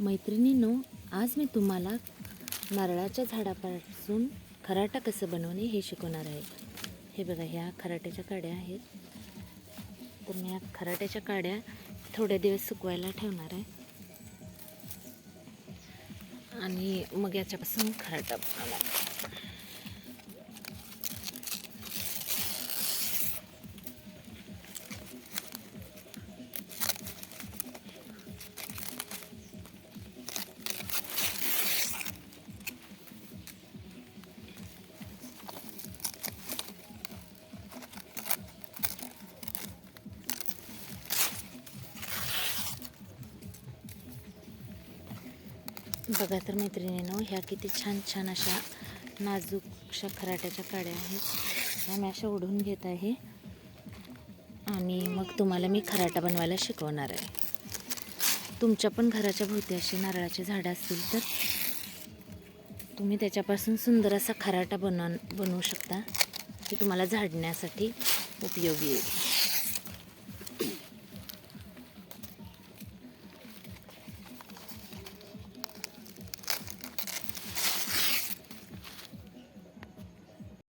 मैत्रिणींनो आज मी तुम्हाला नारळाच्या झाडापासून खराटा कसं बनवणे हे शिकवणार आहे. हे बघा ह्या खराट्याच्या काड्या आहेत. तर मी ह्या खराट्याच्या काड्या थोड्या दिवस सुकवायला ठेवणार आहे. आणि मग याच्यापासून खराटा बनवणार बघा तर मैत्रिणीनो ह्या किती छान छान अशा नाजूकशा खराट्याच्या काड्या आहेत. ह्या मी अशा ओढून घेत आहे. आणि मग तुम्हाला मी खराटा बनवायला शिकवणार आहे. तुमच्या पण घराच्या भोवती अशी नारळाची झाडं असतील तर तुम्ही त्याच्यापासून सुंदर असा खराटा बनव बनवू शकता की तुम्हाला झाडण्यासाठी उपयोगी येईल.